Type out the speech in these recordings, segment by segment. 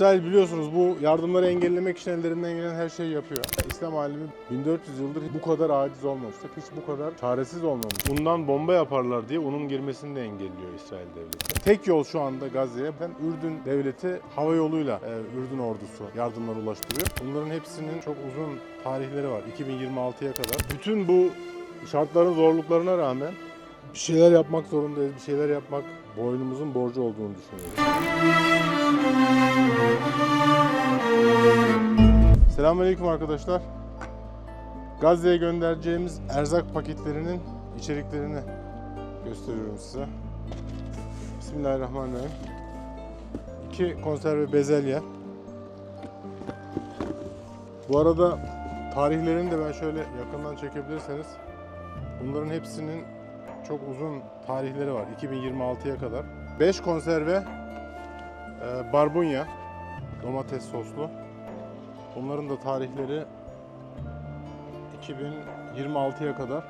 İsrail biliyorsunuz bu yardımları engellemek için ellerinden gelen her şeyi yapıyor. İslam alemi 1400 yıldır bu kadar aciz olmamıştık. Hiç bu kadar çaresiz olmamış. Undan bomba yaparlar diye unun girmesini de engelliyor İsrail devleti. Tek yol şu anda Gazze'ye ben Ürdün devleti hava yoluyla e, Ürdün ordusu yardımlar ulaştırıyor. Bunların hepsinin çok uzun tarihleri var. 2026'ya kadar. Bütün bu şartların zorluklarına rağmen bir şeyler yapmak zorundayız. Bir şeyler yapmak boynumuzun borcu olduğunu düşünüyorum. Selamünaleyküm arkadaşlar. Gazze'ye göndereceğimiz erzak paketlerinin içeriklerini gösteriyorum size. Bismillahirrahmanirrahim. İki konserve bezelye. Bu arada tarihlerini de ben şöyle yakından çekebilirseniz bunların hepsinin çok uzun tarihleri var. 2026'ya kadar. 5 konserve e, barbunya domates soslu. Bunların da tarihleri 2026'ya kadar.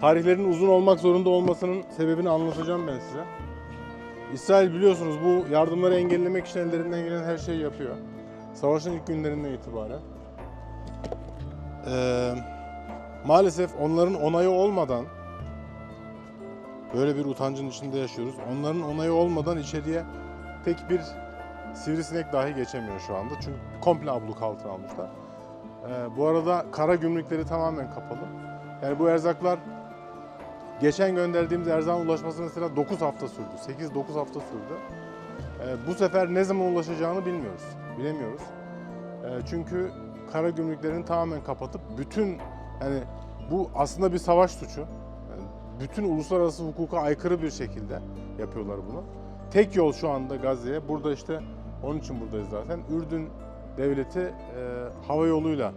Tarihlerin uzun olmak zorunda olmasının sebebini anlatacağım ben size. İsrail biliyorsunuz bu yardımları engellemek için ellerinden gelen her şeyi yapıyor. Savaşın ilk günlerinden itibaren. Ee, maalesef onların onayı olmadan böyle bir utancın içinde yaşıyoruz. Onların onayı olmadan içeriye tek bir sivrisinek dahi geçemiyor şu anda. Çünkü komple abluk altına almışlar. Ee, bu arada kara gümrükleri tamamen kapalı. Yani bu erzaklar geçen gönderdiğimiz erzağın ulaşması mesela 9 hafta sürdü. 8-9 hafta sürdü. Ee, bu sefer ne zaman ulaşacağını bilmiyoruz. Bilemiyoruz. Ee, çünkü kara gümrüklerini tamamen kapatıp bütün yani bu aslında bir savaş suçu. Yani bütün uluslararası hukuka aykırı bir şekilde yapıyorlar bunu. Tek yol şu anda Gazze'ye. Burada işte onun için buradayız zaten. Ürdün devleti e, hava yoluyla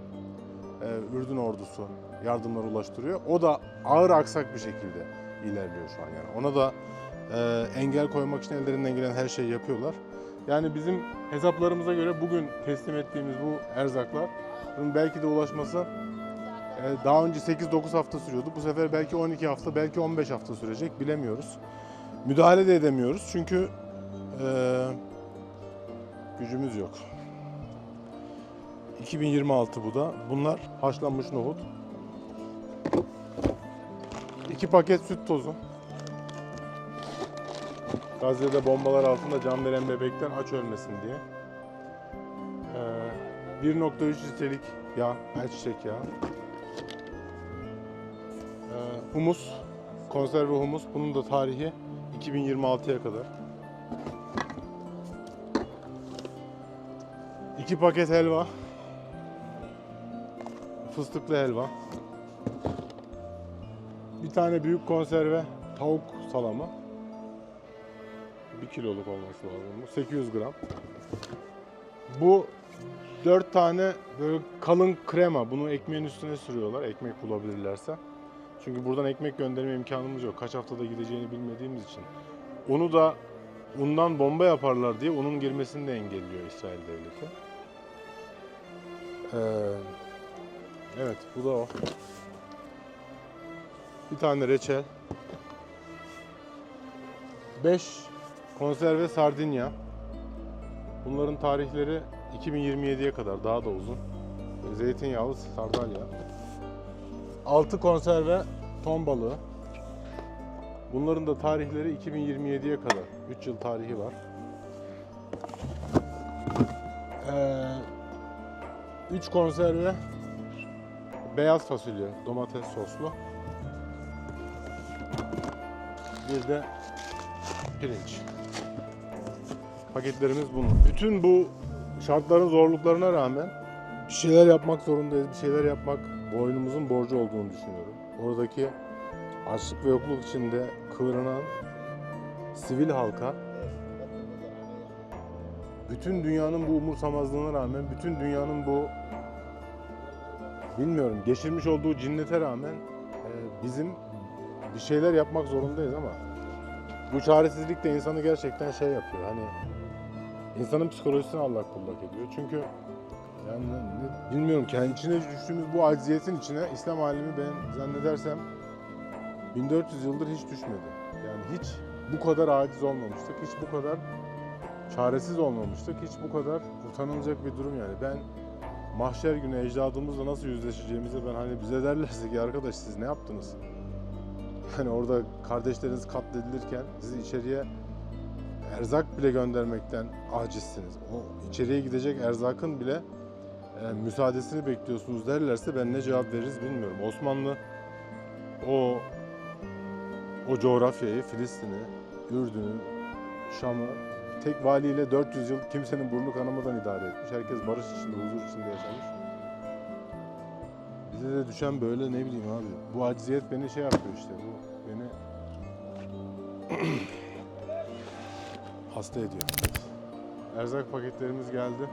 e, Ürdün ordusu yardımlar ulaştırıyor. O da ağır aksak bir şekilde ilerliyor şu an yani. Ona da e, engel koymak için ellerinden gelen her şeyi yapıyorlar. Yani bizim hesaplarımıza göre bugün teslim ettiğimiz bu erzakların belki de ulaşması daha önce 8-9 hafta sürüyordu. Bu sefer belki 12 hafta, belki 15 hafta sürecek bilemiyoruz. Müdahale de edemiyoruz çünkü e, gücümüz yok. 2026 bu da. Bunlar haşlanmış nohut. İki paket süt tozu. Gazze'de bombalar altında can veren bebekten aç ölmesin diye. Ee, 1.3 litrelik yağ, ayçiçek yağı. Humus, konserve humus. Bunun da tarihi 2026'ya kadar. İki paket helva. Fıstıklı helva. Bir tane büyük konserve tavuk salamı. 1 kiloluk olması lazım bu. 800 gram. Bu 4 tane böyle kalın krema. Bunu ekmeğin üstüne sürüyorlar. Ekmek bulabilirlerse. Çünkü buradan ekmek gönderme imkanımız yok. Kaç haftada gideceğini bilmediğimiz için. Onu da undan bomba yaparlar diye unun girmesini de engelliyor İsrail devleti. Ee, evet bu da o. Bir tane reçel. 5 konserve sardinya. Bunların tarihleri 2027'ye kadar daha da uzun. Zeytinyağlı sardalya. 6 konserve ton balığı. Bunların da tarihleri 2027'ye kadar. 3 yıl tarihi var. Ee, 3 konserve beyaz fasulye, domates soslu. Bir de pirinç. Paketlerimiz bunun. Bütün bu şartların zorluklarına rağmen bir şeyler yapmak zorundayız. Bir şeyler yapmak boynumuzun borcu olduğunu düşünüyorum. Oradaki açlık ve yokluk içinde kıvranan sivil halka bütün dünyanın bu umursamazlığına rağmen, bütün dünyanın bu bilmiyorum geçirmiş olduğu cinnete rağmen e, bizim bir şeyler yapmak zorundayız ama bu çaresizlik de insanı gerçekten şey yapıyor. Hani insanın psikolojisini allak bullak ediyor. Çünkü yani ne- bilmiyorum kendi içine düştüğümüz bu acziyetin içine İslam alemi ben zannedersem 1400 yıldır hiç düşmedi. Yani hiç bu kadar aciz olmamıştık. Hiç bu kadar çaresiz olmamıştık. Hiç bu kadar utanılacak bir durum yani. Ben mahşer günü ecdadımızla nasıl yüzleşeceğimizi ben hani bize derlerse ki arkadaş siz ne yaptınız? Hani orada kardeşleriniz katledilirken siz içeriye erzak bile göndermekten acizsiniz. O içeriye gidecek erzakın bile e, müsaadesini bekliyorsunuz derlerse ben ne cevap veririz bilmiyorum. Osmanlı o o coğrafyayı, Filistin'i, Ürdün'ü, Şam'ı tek valiyle 400 yıl kimsenin burnu kanamadan idare etmiş. Herkes barış içinde, huzur içinde yaşamış. Bize de düşen böyle ne bileyim abi. Bu acziyet beni şey yapıyor işte. Bu beni hasta ediyor. Erzak paketlerimiz geldi.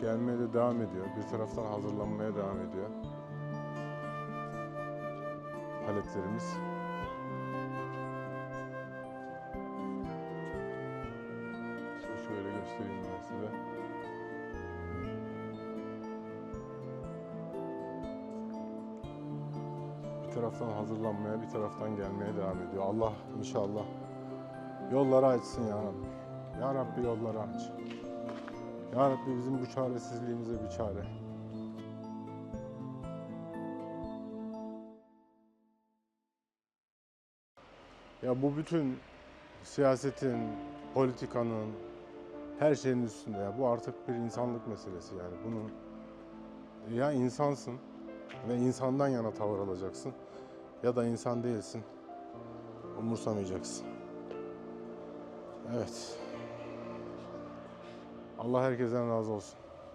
Gelmeye de devam ediyor. Bir taraftan hazırlanmaya devam ediyor. Paletlerimiz. Şöyle göstereyim ben size. Bir taraftan hazırlanmaya, bir taraftan gelmeye devam ediyor. Allah inşallah yolları açsın ya Rabbi. Ya Rabbi yolları aç. Ya Rabbi bizim bu çaresizliğimize bir çare. Ya bu bütün siyasetin, politikanın, her şeyin üstünde ya. Bu artık bir insanlık meselesi yani. Bunun ya insansın ve insandan yana tavır alacaksın ya da insan değilsin. Umursamayacaksın. Evet. Allah herkesten razı olsun.